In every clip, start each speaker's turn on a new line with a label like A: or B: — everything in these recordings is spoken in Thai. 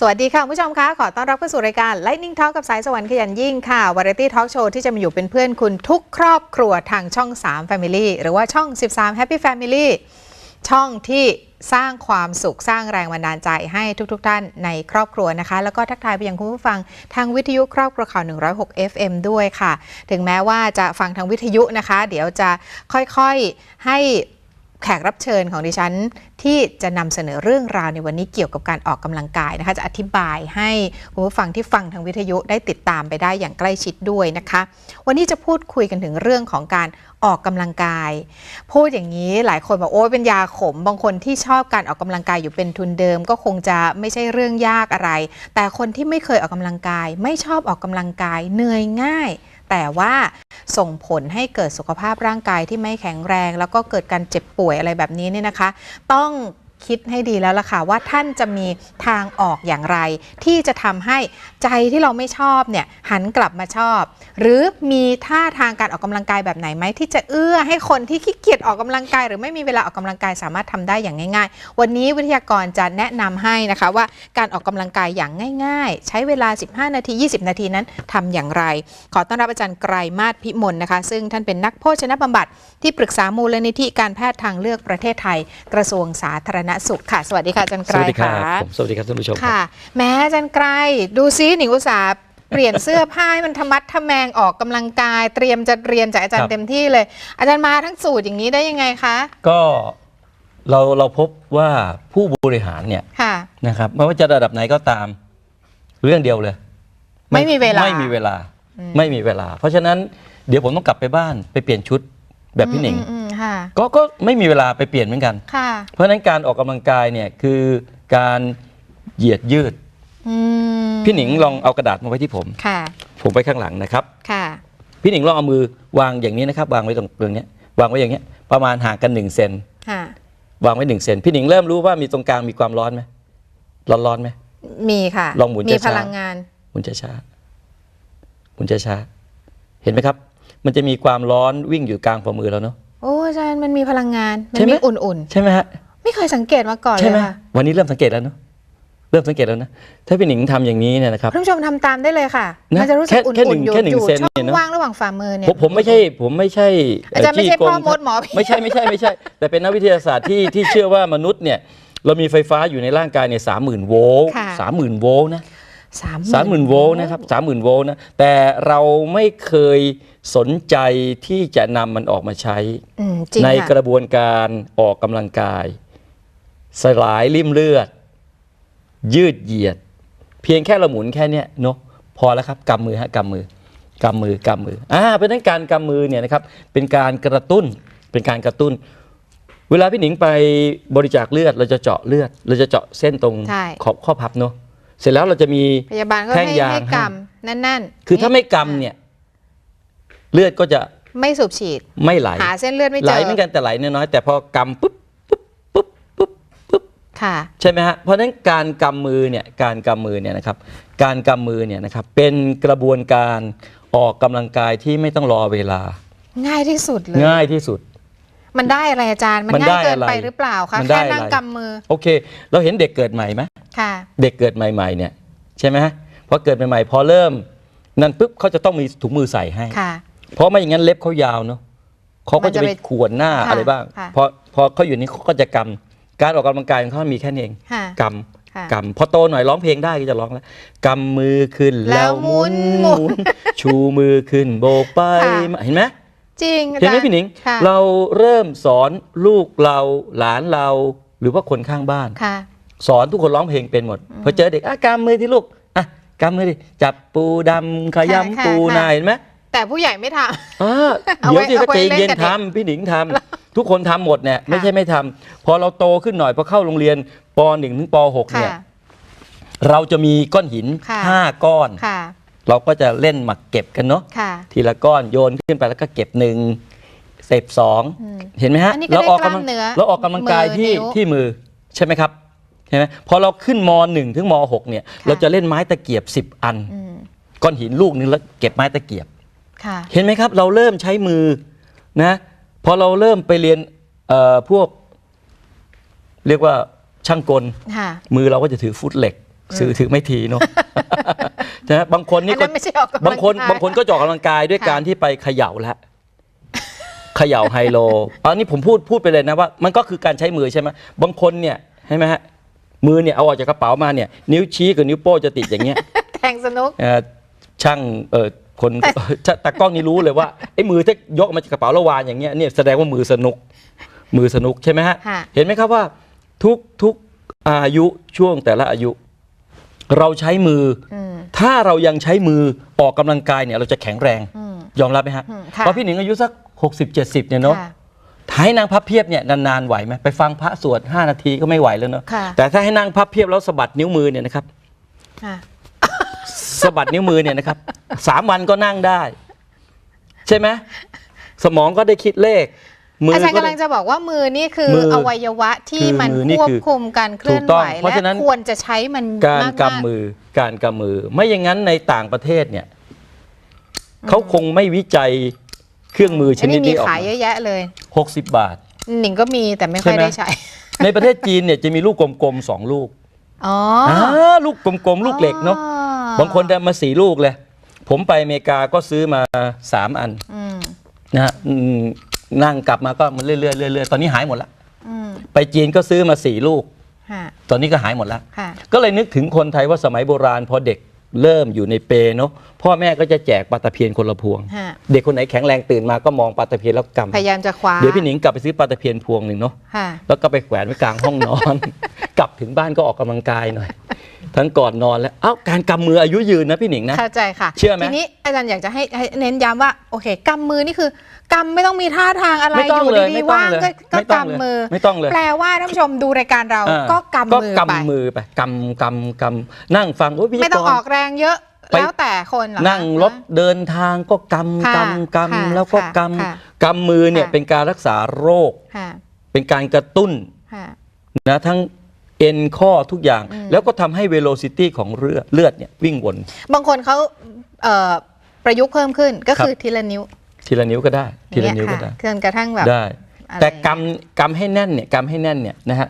A: สวัสดีค่ะผู้ชมคะขอต้อนรับเข้าสู่รายการ Lightning Talk กับสายสวรรค์ขยันยิ่งค่ะ Variety Talk Show ที่จะมาอยู่เป็นเพื่อนคุณทุกครอบครัวทางช่อง 3 Family หรือว่าช่อง 13 Happy Family ช่องที่สร้างความสุขสร้างแรงบันดาลใจให้ทุกๆทท่านในครอบครัวนะคะ แล้วก็ทักทายไปยังคุณผู้ฟังทางวิทยุครอบครัวข่าว 106 FM ด้วยค่ะ ถึงแม้ว่าจะฟังทางวิทยุนะคะ เดี๋ยวจะค่อยๆให้ แขกรับเชิญของดิฉัน ที่จะนำเสนอเรื่องราวในวันนี้เกี่ยวกับการออกกำลังกายนะคะจะอธิบายให้คุณผู้ฟังที่ฟังทางวิทยุได้ติดตามไปได้อย่างใกล้ชิดด้วยนะคะ วันนี้จะพูดคุยกันถึงเรื่องของการออกกำลังกาย พูดอย่างนี้หลายคนบอกโอ้ยเป็นยาขม บางคนที่ชอบการออกกำลังกายอยู่เป็นทุนเดิม ก็คงจะไม่ใช่เรื่องยากอะไร แต่คนที่ไม่เคยออกกำลังกาย ไม่ชอบออกกำลังกายเหนื่อยง่าย แต่ว่าส่งผลให้เกิดสุขภาพร่างกายที่ไม่แข็งแรง แล้วก็เกิดการเจ็บป่วยอะไรแบบนี้เนี่ยนะคะ ต้อง คิดให้ดีแล้วล่ะค่ะว่าท่านจะมีทางออกอย่างไร ที่จะทำให้ใจที่เราไม่ชอบเนี่ยหันกลับมาชอบ หรือมีท่าทางการออกกำลังกายแบบไหนไหมที่จะเอื้อให้คนที่ขี้เกียจออกกำลังกาย หรือไม่มีเวลาออกกำลังกายสามารถทำได้อย่างง่าย ๆ วันนี้วิทยากรจะแนะนำให้นะคะว่าการออกกำลังกายอย่างง่าย ๆ ใช้เวลา 15 นาที 20 นาทีนั้นทำอย่างไร ขอต้อนรับอาจารย์ไกรมาศพิมลนะคะ ซึ่งท่านเป็นนักโภชนบำบัดที่ปรึกษามูลนิธิการแพทย์ทางเลือกประเทศไทย กระทรวงสาธารณสุขค่ะ สวัสดีค่ะอาจารย์ไก
B: ส
A: ร
B: วัสดีครั
A: ค่ะ
B: บผมสวัสดีครับท่านผู้ชมครับ
A: ค่ะ แม้อาจารย์ไกรดูซิหนิงอุตสาห์เปลี่ยนเสื้อผ้าให้มันธรรมัดทะแมงออกกำลังกาย เตรียมจะเรียนจากอาจาร
B: ครั
A: ย์
B: บ
A: เต็มที่เลย อาจารย์มาทั้งสูตรอย่างนี้ได้ยังไงคะ
B: ก็เราเราพบว่าผู้บริหารเนี่ย
A: ค่ะ
B: นะครับไม่ว่าจะระดับไหนก็ตามเรื่องเดียวเลย
A: ไม่มีเวลา
B: ไม่มีเวลา ไม่มีเวลา เพราะฉะนั้นเดี๋ยวผมต้องกลับไปบ้านไปเปลี่ยนชุดแบบพี่หนิง
A: อืมอืม ค่ะ
B: ก็ก็ไม่มีเวลาไปเปลี่ยนเหมือนกัน
A: ค่ะ
B: เพราะฉะนั้นการออกกำลังกายเนี่ยคือการเหยียดยืด
A: อืม
B: พี่หนิงลองเอากระดาษมาไว้ที่ผม
A: ค่ะ
B: ผมไปข้างหลังนะครับ
A: ค่ะ
B: พี่หนิงลองเอามือวางอย่างนี้นะครับ วางไว้ตรงตรงเนี้ยวางไว้อย่างเงี้ยประมาณห่างกันหนึ่งเซน
A: ค่ะ
B: วางไว้หนึ่งเซนพี่หนิงเริ่มรู้ว่ามีตรงกลางมีความร้อนไหมร้อนร้อนไหม
A: มีค่ะ
B: ลองหมุน
A: มี
B: ช้าๆ
A: พลังงาน
B: หมุนช้าๆหมุนช้าๆเห็นไหมครับ มันจะมีความร้อนวิ่งอยู่กลางฝ่ามือแล้วเนาะ
A: โอ้อาจารย์มันมีพลังงาน มัน
B: ใช่ไหม
A: มีอุ่น
B: ใช่ไหมฮะ
A: ๆไม่เคยสังเกตมาก่อนเล
B: ใช่
A: ย
B: ไหม
A: ค่ะ
B: วันนี้เริ่มสังเกตแล้วเนาะเริ่มสังเกตแล้วนะ ถ้าพี่หนิงทำอย่างนี้เนี่ยนะครับ
A: ท่านผู้ชมทำตามได้เลยค่ะ
B: นะ
A: มันจะรู้สึก
B: แค่
A: อุ่
B: แค่หนึ่
A: น
B: ง
A: ๆอยู่
B: แค่หนึ่ง
A: อยู่
B: เซน
A: ช่อ
B: เนี่ย
A: ง
B: เนอะ
A: ว่างระหว่างฝ่ามือเนี่ย
B: ผมผมไม่ใช่ผมไม่ใช่
A: อาจารย์ไม่ใช่
B: ขี้โกง
A: พ่อมดหมอผี
B: ไม่ใช่ไม่ใช่ไม่ใช่ แต่เป็นนักวิทยาศาสตร์ที่ที่เชื่อว่ามนุษย์เนี่ยเรามีไฟฟ้าอยู่ในร่างกายเนี่ยสามหมื่นโวลต์
A: ค่ะ
B: สามหมื่นโวลต์นะ
A: สาม
B: สามหมื่นโวลต์นะครับสามหมื่นโวลต์นะแต่เราไม่เคยสนใจที่จะนำมันออกมาใช้
A: อืมจริง
B: ในก
A: ค่ะ
B: ระบวนการออกกำลังกาย สลายริ่มเลือด ยืดเหยียด เพียงแค่เราหมุนแค่เนี้ยเนาะพอแล้วครับกำมือฮะกำมือกำมือกำมืออ่าเพราะฉะนั้นการกำมือเนี่ยนะครับเป็นการกระตุ้นเป็นการกระตุ้น เวลาพี่หนิงไปบริจาคเลือดเราจะเจาะเลือด เราจะเจาะเส้นตรง
A: ใช่
B: ขอบข้อพับเนาะ เสร็จแล้วเราจะมี
A: พยาบาลก็
B: แท่ง
A: ให้
B: ยาง
A: ให้
B: ให้
A: กำแน่นๆ
B: คือถ้าไม่กำเนี่ย เลือดก็จะ
A: ไม่สูบฉีด
B: ไม่ไหล
A: หาเส้นเลือดไม่
B: ไห
A: เจ
B: ล
A: อ
B: เหมือนกันแต่ไหลน้อยๆแต่พอกำปุ๊บปุ๊บปุ๊บปุ๊บปุ๊บ
A: ค่ะ
B: ใช่ไหมฮะเพราะฉะนั้นการกำมือเนี่ยการกำมือเนี่ยนะครับ การกำมือเนี่ยนะครับ เป็นกระบวนการออกกำลังกายที่ไม่ต้องรอเวลา
A: ง่ายที่สุดเลย
B: ง่ายที่สุด
A: มันได้อะไรอาจารย์ มัน
B: มัน
A: ง่าย
B: ได้
A: เกิน
B: อะไร
A: ไปหรือเปล่าคะ
B: มันได้
A: แค่นั่ง
B: อะไร
A: กำมือ
B: โอเค เราเห็นเด็กเกิดใหม่ไหม
A: ค่ะ
B: เด็กเกิดใหม่ๆเนี่ยใช่ไหมฮะพอเกิดใหม่ๆพอเริ่มนั่นปุ๊บเขาจะต้องมีถุงมือใส่ให้
A: ค่ะ
B: เพราะไม่อย่างนั้นเล็บเขายาวเนาะเขาก็จะไป
A: มันจะไป
B: ขวนหน้า
A: ค่ะ
B: อะไรบ้าง
A: ค่ะ
B: พอพอเขาอยู่นี่เขาก็จะกำการออกกำลังกายของเขามีแค่นี้เอง
A: ค่ะ
B: ก
A: ค่ะำ
B: กำพอโตหน่อยร้องเพลงได้ก็จะร้องแล้วกำมือขึ้น
A: แล้
B: แล้วว
A: ห
B: ห
A: มุ
B: มุ
A: น
B: น
A: หมุน
B: หมุนชูมือขึ้นโบกไป
A: ค่ะ
B: มาเห็นไหม
A: จริงอา
B: เห็น
A: จาร
B: ไหม
A: ย์
B: พี่หนิง
A: ค่ะ
B: เราเริ่มสอนลูกเราหลานเราหรือว่าคนข้างบ้าน
A: ค่ะ
B: สอนทุกคนร้องเพลงเป็นหมดพอเจอเด็กอะกำมือที่ลูกอะกำมือดิจับปูดำข
A: ค่ะ
B: ยำ
A: ค่ะ
B: ปู
A: ค่ะ
B: นาเห็นไหม
A: แต่ผู้ใหญ่ไม่ท
B: อ่า
A: เอา
B: เดี๋
A: ไว้
B: ยวที่
A: เอา
B: ก็
A: ไว้
B: ใจ
A: เล่น
B: เย็น
A: กับเด็ก
B: ทำพี่หนิงทำทุกคนทำหมดเนี่ยไม่ใช่ไม่ทำพอเราโตขึ้นหน่อยพอเข้าโรงเรียนป .1 ถึงป .6 ำ
A: ค่ะ
B: เนี่ยเราจะมีก้อนหิน
A: ค่ะ
B: 5ก้อน
A: ค่ะ
B: เราก็จะเล่นหมักเก็บกันเนาะ
A: ค่ะ
B: ทีละก้อนโยนขึ้นไปแล้วก็เก็บหนึ่งเสพสอง
A: อืม
B: เห็นไหมฮะ
A: อันนี้ก็
B: เรา
A: ได้
B: ออก
A: กล้าม
B: กำลัง
A: เนื้อ
B: เราออกกำลังกาย
A: มือ
B: ที่
A: นิ้ว
B: ที่มือใช่ไหมครับใช่ไหมพอเราขึ้นม .1 ถึงม .6 เนี่ย เราจะเล่นไม้ตะเกียบ 10 อัน
A: อืม
B: ก้อนหินลูกนึงแล้วเก็บไม้ตะเกียบ
A: ค่ะ
B: เห็นไหมครับ เราเริ่มใช้มือนะพอเราเริ่มไปเรียนเอ่อพวก เรียกว่าช่างกล
A: ค่ะ
B: มือเราก็จะถือฟุตเหล็กสื่อถือไม่ทีเนาะนะบางคน
A: อั
B: นี่
A: น
B: ก็
A: นั้นไม่ใช่ออกกำลัง
B: บางคน
A: กาย
B: บางคนก็จะออกกำลังกายด้วย
A: ค่ะ
B: การที่ไปเขย่าแล้วเขย่าไฮโลอันนี้ผมพูดพูดไปเลยนะว่า มันก็คือการใช้มือใช่ไหมบางคนเนี่ยใช่ไหมฮะ มือเนี่ยเอาออกจากกระเป๋ามาเนี่ยนิ้วชี้กับนิ้วโป้งจะติดอย่างเงี้ย
A: แทงสนุก
B: เอ่อช่างเออคนตากล้องนี่รู้เลยว่าไอ้มือที่ยกออกมาจากกระเป๋าแล้ววางอย่างเงี้ยเนี่ยแสดงว่ามือสนุก มือสนุกใช่ไหมฮะ
A: ค่ะ
B: เห็นไหมครับว่าทุกทุกอายุช่วงแต่ละอายุ เราใช้มืออ
A: ม
B: ถ้าเรายังใช้มือออกกำลังกายเนี่ยเราจะแข็งแรง
A: อืม
B: ยอมรับไหมฮะ
A: อืมค่ะ
B: เพราะพี่หนิงอายุสัก 60 70เนี่ยเนาะ
A: ค่ะ
B: ถ้า ให้นั่งพับเพียบเนี่ยนานๆไหวไหมไปฟังพระสวด5นาทีก็ไม่ไหวแล้วเนาะ
A: ค่ะ
B: แต่ถ้าให้นั่งพับเพียบแล้วสะบัดนิ้วมือเนี่ยนะครับ
A: ค่ะ
B: สะบัดนิ้วมือเนี่ยนะครับสามวันก็นั่งได้ ใช่ไหมสมองก็ได้คิดเลข มือ
A: อาจารย์
B: ก็
A: กำลังจะบอกว่ามือนี่คือ
B: มือ
A: อวัยวะที่
B: คือ
A: มัน
B: มือนี่
A: ควบ
B: คือ
A: คุมการเคลื่อน
B: ถูกต้
A: ไห
B: อ
A: ว
B: งเพราะ
A: และ
B: ฉะนั้น
A: ควรจะใช้มัน
B: การ
A: มาก
B: กำมือการกำมือ ไม่อย่างนั้นในต่างประเทศเนี่ยเขาคงไม่วิจัย เครื่องมือ
A: ๆ
B: ช
A: อัน
B: นิ
A: นี้
B: ด
A: มี
B: นี้ออก
A: ขายเย
B: มา
A: อะแยะเลย
B: หกสิบบาท
A: หนิงก็มีแต่ไม่ค่อย
B: ใช่ไหม
A: ได้ใช้
B: ในประเทศจีนเนี่ยจะมีลูกกลมๆสองลูก
A: อ๋อ
B: อ่าลูกกลมๆลูกเหล็กเนาะ
A: อ๋อ
B: บางคนได้มาสี่ลูกเลย ผมไปอเมริกาก็ซื้อมาสามอัน
A: อืม
B: นะฮะอืมนั่งกลับมาก็มันเรื่อยๆเรื่อยๆตอนนี้หายหมดละ
A: อืม
B: ไปจีนก็ซื้อมาสี่ลูก
A: ค่ะ
B: ตอนนี้ก็หายหมดละ
A: ค่ะ
B: ก็เลยนึกถึงคนไทยว่าสมัยโบราณพอเด็ก เริ่มอยู่ในเปรเนาะพ่อแม่ก็จะแจกปลาตะเพียนคนละพวง
A: ฮะ
B: เด็กคนไหนแข็งแรงตื่นมาก็มองปลาตะเพียนแล้วกำ
A: พยายามจะคว้า
B: เดี๋ยวพี่หนิงกลับไปซื้อปลาตะเพียนพวงหนึ่งเนาะ
A: ค่ะ
B: แล้วก็ไปแขวนไว้กลางห้องนอน กลับถึงบ้านก็ออกกำลังกายหน่อย ทั้งก่อนนอนแล้วเอ้าการกำมืออายุยืนนะพี่หนิงนะ
A: เข้าใจค่ะ
B: เชื่อไหม
A: ทีนี้อาจารย์อยากจะให้ให้เน้นย้ำว่าโอเคกำมือนี่คือกำไม่ต้องมีท่าทางอะไร
B: ไม่ต้
A: อ
B: อง
A: ยู่
B: เลย
A: ดี
B: ไม่
A: ๆ
B: ต้อง
A: ว่าง
B: เลย
A: ก็ก็
B: ไม่ต้องเลย
A: กำมือ
B: ไม่ต้องเลย
A: แปลว่าท่านผู้ชมดูรายการเรา
B: อ่า
A: ก็กำมือ
B: ก็
A: ไป
B: กำมือไปกำกำกำนั่งฟังโอ้ยพิธี
A: ไม่ต้อง
B: ก
A: อ
B: ร
A: อกแรงเยอะ
B: ไป
A: แล้วแต่คนเหรอคะ
B: นั่งรถเดินทางก็กำ
A: ค่ะ
B: กำก
A: ค่ะำ
B: แล้วก็
A: ค่ะ
B: ก
A: ค่ะำ
B: กำมือเนี่ย
A: ค่ะ
B: เป็นการรักษาโรค
A: ค่ะ
B: เป็นการกระตุ้น
A: ค่ะ
B: นะทั้ง เอ็นข้อทุกอย่าง
A: อืม
B: แล้วก็ทำให้ velocity ของเลือดเลือดเนี่ยวิ่งวน
A: บางคนเขาเอ่อประยุกต์เพิ่มขึ้นก็คือ
B: ครับ
A: ทีละนิ้ว
B: ทีละนิ้วก็ได้ ทีละนิ้วก็
A: อย่าง
B: ได้
A: เงี้ยค่ะจนกระทั่งแบบ
B: ได้
A: อะไร
B: แต่กำกำให้แน่นเนี่ยกำให้แน่นเนี่ยนะฮะ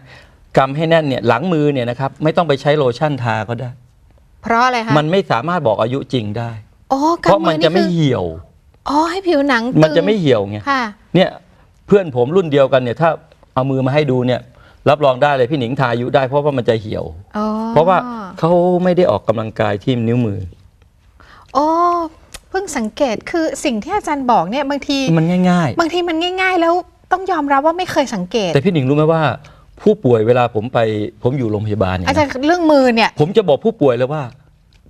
B: กำให้แน่นเนี่ยหลังมือเนี่ยนะครับไม่ต้องไปใช้โลชั่นทาก็ได้
A: เพราะอะไรคะ
B: มันไม่สามารถบอกอายุจริงได้
A: อ๋อ
B: เพราะ
A: กำ
B: มั
A: มื
B: น
A: อ
B: จะ
A: นี่
B: ไม่
A: คือ
B: เหี่ยว
A: อ๋อให้ผิวหนัง
B: มันจะ
A: ตึง
B: ไม่เหี่ยวไง
A: ค่ะ
B: เนี่ยเพื่อนผมรุ่นเดียวกันเนี่ยถ้าเอามือมาให้ดูเนี่ย รับรองได้เลยพี่หนิงทาอายุได้เพราะว่ามันจะเหี่ยว
A: อ๋อ
B: เพราะว่าเขาไม่ได้ออกกำลังกายที่นิ้วมือ
A: อ๋อเพิ่งสังเกตคือสิ่งที่อาจารย์บอกเนี่ยบางที
B: มันง่าย
A: บางทีมันง่าย ๆ แล้วต้องยอมรับว่าไม่เคยสังเกต
B: ๆแต่พี่หนิงรู้ไหมว่า ผู้ป่วยเวลาผมไปผมอยู่โรงพยาบาลเนี่ย
A: อาจาร
B: นะ
A: ย์เรื่องมือเนี่ย
B: ผมจะบอกผู้ป่วยเลยว่า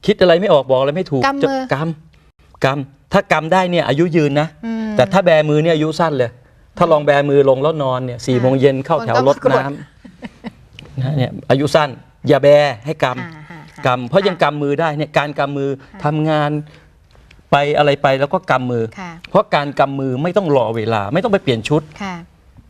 B: คิดอะไรไม่ออกบอกอะไรไม่ถูก
A: กำมือ
B: จะกำกำถ้ากำได้เนี่ยอายุยืนนะ
A: อืม
B: แต่ถ้าแบมือเนี่ยอายุสั้นเลย ถ้าลองแบมือลงแล้วนอนเนี่ยสี่โมงเย็นเข้าแถวรถน้ำนะเนี่ยอายุสั้นอย่าแบให้กำ
A: อ่าฮะ
B: กำเพราะยังกำมือได้เนี่ยการกำมือทำงานไปอะไรไปแล้วก็กำมือ
A: ค่ะ
B: เพราะการกำมือไม่ต้องรอเวลา ไม่ต้องไปเปลี่ยนชุด
A: ค่ะ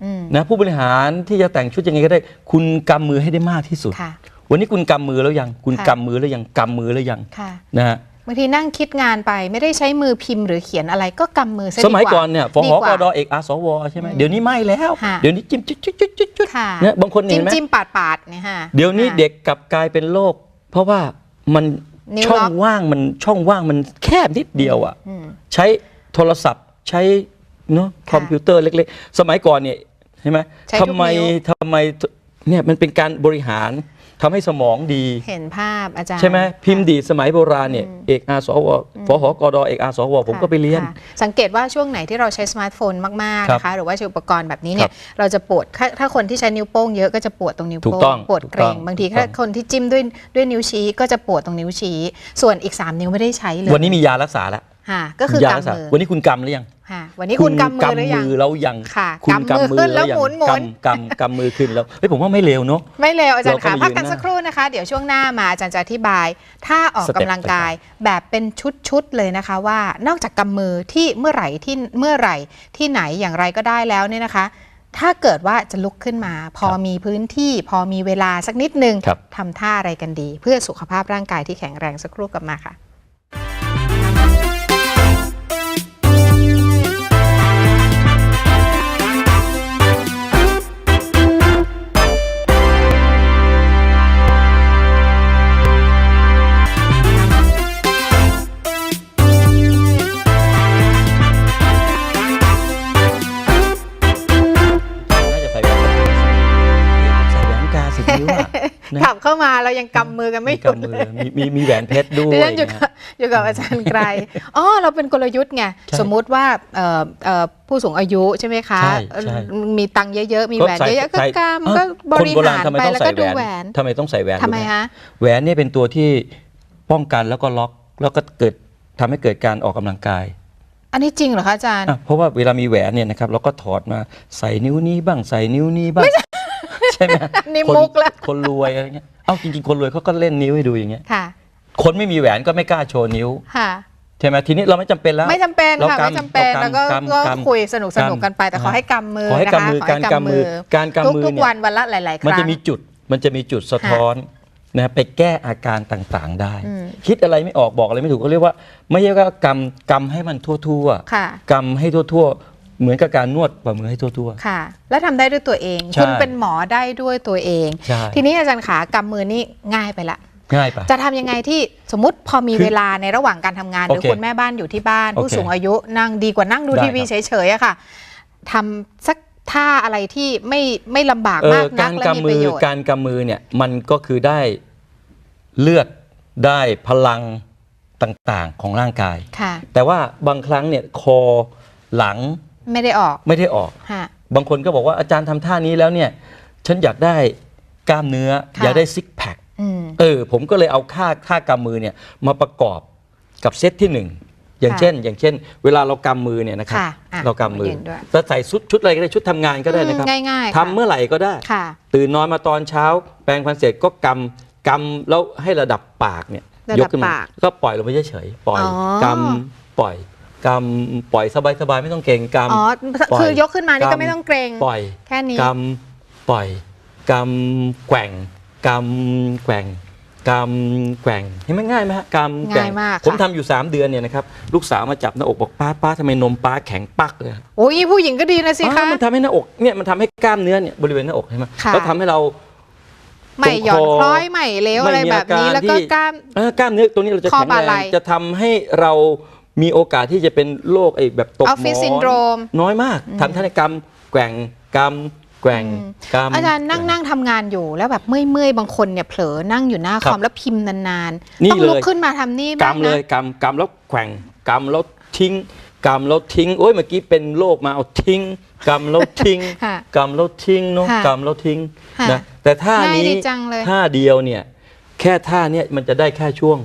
A: อืม
B: นะผู้บริหารที่จะแต่งชุดยังไงก็ได้ คุณกำมือให้ได้มากที่สุด
A: ค่ะ
B: วันนี้คุณกำมือแล้วยัง คุณ
A: ค่ะ
B: กำมือแล้วยังกำมือแล้วยัง
A: ค่ะ
B: นะฮะ
A: บางทีนั่งคิดงานไปไม่ได้ใช้มือพิมพ์หรือเขียนอะไรก็กำมือซะดี
B: ส
A: กว่า
B: มัยก่อนเนี่ยฟ
A: ดี
B: ห
A: ก
B: ก
A: ว่า
B: ดเอกอาสวใช่ไหม
A: อืม
B: เดี๋ยวนี้ไม่แล้ว
A: ค่ะ
B: เดี๋ยวนี้จิ้มจุดจุดจุดจุดจุด
A: ค่ะ
B: เนี่ยบางคน
A: จิ้
B: เห็
A: ม
B: นไหม
A: จิ้มปาดปาดๆเนี่ยค่ะ
B: เดี๋ยวนี้
A: ค่ะ
B: เด็กกลับกลายเป็นโรคเพราะว่ามัน
A: นิ้ว
B: ช่อง
A: ล็อก
B: ว่างมันช่องว่างมันแคบนิดเดียวอะ
A: อืม
B: ใช้โทรศัพท์ใช้เนาะ
A: ค่ะ
B: คอมพิวเตอร์เล็ก ๆ สมัยก่อนเนี่ยใช่ไหม
A: ใช้ทุก
B: ทำไม
A: นิ้ว
B: ทำไมเนี่ยมันเป็นการบริหาร ทำให้สมองดี
A: เห็นภาพอาจารย์
B: ใช่ไหมพิมพ์
A: ค่ะ
B: ดีดสมัยโบราณเนี่ย
A: อืม
B: เอกอาสวฟหกดเอกอาสวผมก็ไปเรียน
A: ค่ะสังเกตว่าช่วงไหนที่เราใช้สมาร์ทโฟนมากๆ
B: ครับ
A: นะคะหรือว่าใช้อุปกรณ์แบบนี้เนี่
B: ค
A: ย
B: รับ
A: เราจะปวดถ้าถ้าคนที่ใช้นิ้วโป้งเยอะก็จะปวดตรงนิ้ว
B: ถูก
A: โป้
B: ต้อง
A: งปวด
B: ถูก
A: เกร
B: ต้อง
A: งบางที
B: ถูกต้
A: ถ้า
B: อง
A: คนที่จิ้มด้วยด้วยนิ้วชี้ก็จะปวดตรงนิ้วชี้ ส่วนอีก 3 นิ้วไม่ได้ใช้เลย
B: วันนี้มียารักษาแล้ว
A: ค่ะ ก็คือยา
B: รักษากำ
A: มือ
B: วันนี้คุณกำหรือยัง
A: ค่ะวันนี้คุณกำมือหรือยัง
B: แล้วยัง
A: ค่ะ
B: คุณ
A: กำมือกำ
B: มือ
A: ขึ้นแล้ว
B: ยัง
A: หมุนหมุน
B: กำกำกำมือขึ้นแล้วเฮ้ยผมว่าไม่เลวเนาะ
A: ไม่เร็วอาจารย์
B: เราก็
A: ค่ะ
B: มา
A: พักกัน
B: ยืนหน้า
A: สักครู่นะคะ เดี๋ยวช่วงหน้ามาอาจารย์จะอธิบายถ้าออก
B: สเต็
A: กำ
B: ป
A: ลังกายแบบเป็นชุดๆเลยนะคะ ว่านอกจากกำมือที่เมื่อไหร่ที่เมื่อไหร่ที่ไหนอย่างไรก็ได้แล้วเนี่ยนะคะถ้าเกิดว่าจะลุกขึ้นมา พอมีพื้นที่ พอมีเวลาสักนิดนึง
B: ครับ
A: ทำท่าอะไรกันดี เพื่อสุขภาพร่างกายที่แข็งแรงสักครู่กลับมาค่ะามาเรายังกำมือกันไม่หยุด
B: กำมื
A: เล
B: อยมีมีมีแหวนเพชรด้วย
A: ดิฉันอยู่กับอยู่กับอาจารย์ไกรอ๋อเราเป็นกลยุทธ์ไง
B: ใช่
A: สมมุติว่าเอ่อเอ่อผู้สูงอายุใช่ไหมคะ
B: ใช่ใช่
A: มีตังค์เยอะๆ มีแหวน
B: ใส่
A: เยอะๆก็
B: ใส่
A: กำ
B: เอ้า
A: ก็บริ
B: คนโบ
A: หาร
B: ทำไม
A: ไป
B: ต้อง
A: แล้ว
B: ใส่
A: ก็ดู
B: แห
A: แห
B: ว
A: วนน
B: ทำไมต้องใส่แหวน
A: ทำไม
B: รู้ห
A: คะ
B: แหวนเนี่ยเป็นตัวที่ป้องกันแล้วก็ล็อกแล้วก็เกิดทำให้เกิดการออกกำลังกาย
A: อันนี้จริงเหรอคะอาจารย์
B: อะเพราะว่าเวลามีแหวนเนี่ยนะครับเราก็ถอดมาใส่นิ้วนี้บ้างใส่นิ้วนี้บ้างใช่ไหม
A: นี่
B: คน
A: มุกแล้ว
B: คนรวยอะไรเงี้ยเอ้าจริงๆคนรวยเขาก็เล่นนิ้วให้ดูอย่างเงี้ย
A: ค่ะ
B: คนไม่มีแหวนก็ไม่กล้าโชว์นิ้ว
A: ค่ะ
B: ใช่ไหมทีนี้เราไม่จำเป็นแล้ว
A: ไม่จำเป็น
B: เรา
A: ค่ะ
B: กำ
A: ไม่จำเป็น
B: เรากำ
A: แล้วก็
B: กำ
A: ก็
B: กำ
A: คุยสนุกสนุก
B: กำ
A: กันไปแต่ขอให้กำมือ
B: ขอให้
A: นะคะ
B: กำมือ
A: ขอ
B: การ
A: ให้
B: กำมือการกำมือ
A: ทุก
B: เนี่
A: ๆ
B: ย
A: วันวันละหลายๆค
B: มัน
A: รั้ง
B: จะมีจุดมันจะมีจุดสะท้อนนะไปแก้อาการต่างๆได้
A: อืม
B: คิดอะไรไม่ออกบอกอะไรไม่ถูกก็เรียกว่า ไม่ใช่ว่ากำกำให้มันทั่ว
A: ค่ะ
B: ๆกำให้ทั่วๆ เหมือนกับการนวดฝ่ามือให้ทั่ว
A: ค่ะ แล้วทำได้ด้วยตัวเอง
B: ใช่
A: คุณเป็นหมอได้ด้วยตัวเอง
B: ใช่
A: ทีนี้อาจารย์ขากำมือนี่ง่ายไปละ
B: ๆง่ายไป
A: จะทำยังไงที่สมมติพอมี
B: คือ
A: เวลาในระหว่างการทำงาน หรือ
B: โอเค
A: คุณแม่บ้านอยู่ที่บ้าน
B: โอเค
A: ผู้สูงอายุนั่งดีกว่านั่งดู
B: ได้
A: ทีวี
B: ครับ
A: เฉยๆอะค่ะทำสักท่าอะไรที่ไม่ไม่ลำบาก
B: เอ
A: มา
B: อก
A: นั
B: กากร
A: และมี
B: กำ
A: ป
B: มื
A: ระ
B: อ
A: โยชน์
B: การกำมือเนี่ยมันก็คือได้เลือดได้พลังต่างๆของร่างกาย
A: ค่ะ
B: แต่ว่าบางครั้งเนี่ยคอหลัง
A: ไม่ได้ออก
B: ไม่ได้ออก
A: ค่ะ
B: บางคนก็บอกว่าอาจารย์ทำท่านี้แล้วเนี่ย ฉันอยากได้กล้ามเนื้อ
A: ค่ะ
B: อยากได้ซิกแพค
A: อืม
B: เออ ผมก็เลยเอาค่าค่ากำมือเนี่ยมาประกอบกับเซตที่หนึ่งอย่าง
A: ค่ะ
B: เช่น อย่างเช่น เวลาเรากำมือเนี่ยนะครับ
A: ค่ะอะ
B: เรากำมือ
A: ยืนด้วย
B: จะใส่ชุดชุดอะไรก็ได้ชุดทำงานก็ได้นะครับ
A: อืมง่ายๆ
B: ทำ
A: ค่ะ
B: เมื่อไหร่ก็ได้
A: ค่ะ
B: ตื่นนอนมาตอนเช้า แปรงฟันเสร็จก็กำกำแล้วให้ระดับปากเนี่ย
A: ระดับ
B: ยกขึ้นมา
A: ปาก
B: ก็ปล่อยลงไปเฉยๆปล่อย
A: อ๋อ
B: กำปล่อย กำปล่อยสบายๆไม่ต้องเกรงกำ
A: อ๋อ
B: ปล่อย
A: คือยกขึ้นมานี่ก็
B: กำ
A: ไม่ต้องเกรง
B: ปล่อย
A: แค่นี้
B: กำปล่อยกำแกว่งกำแกว่งกำแกว่งเห็นไหมง่ายไหมฮะกำแกว่
A: ง่ายมาก
B: ผม
A: ค่ะ
B: ทำอยู่ 3 เดือนเนี่ยนะครับลูกสาวมาจับหน้าอกบอกป้าป้าทำไมนมป้าแข็งปักเลย
A: โอ้ยผู้หญิงก็ดีนะสิ
B: อ้า
A: คะ
B: วมันทำให้หน้าอกเนี่ยมันทำให้กล้ามเนื้อเนี่ยบริเวณหน้าอกใช่ไหม
A: ค่ะ
B: แล้วทำให้เรา
A: ไม่หย่อน
B: ตรงคอ
A: คล้อยไม่เลวอะไร
B: ไม่มี
A: แบบนี้
B: อาการ
A: แล้วก็
B: ที่
A: กล้าม
B: เอ่อกล้ามเนื้อตรงนี้เราจะ
A: ข้อ
B: แข็ง
A: บ่า
B: แร
A: ไหล่
B: งจะทำให้เรา มีโอกาสที่จะเป็นโรคไอ้แบบตกหม
A: Office
B: อน
A: syndrome
B: น้อยมากทำท่านกรรมแกว่งกรรมแกว่งกรรม
A: อาจารย์นั่งนั่งทำงานอยู่แล้วแบบเมื่อยเมื่อยๆบางคนเนี่ยเผลอนั่งอยู่หน้าค
B: ครั
A: อบมแล้วพิมพ์นาน
B: นี่
A: ๆต้องลุก
B: เลย
A: ขึ้นมาทำนี่
B: กร
A: บ้ารง
B: มเล
A: นะ
B: ยกรรมกรรมแล้วแกว่งกรรมแล้วทิ้งกรรมแล้วทิ้งโอ้ยเมื่อกี้เป็นโรคมาเอาทิ้งกรรมแล้วทิ้ง
A: ค่ะ
B: กรรมแล้วทิ้งเนาะ
A: ค่ะ
B: กรรมแล้วทิ้ง
A: ค่ะ
B: นะแต่ท่า
A: ง่าย
B: นี้
A: ดีจังเลย
B: ท่าเดียวเนี่ยแค่ท่าเนี้ยมันจะได้แค่ช่วง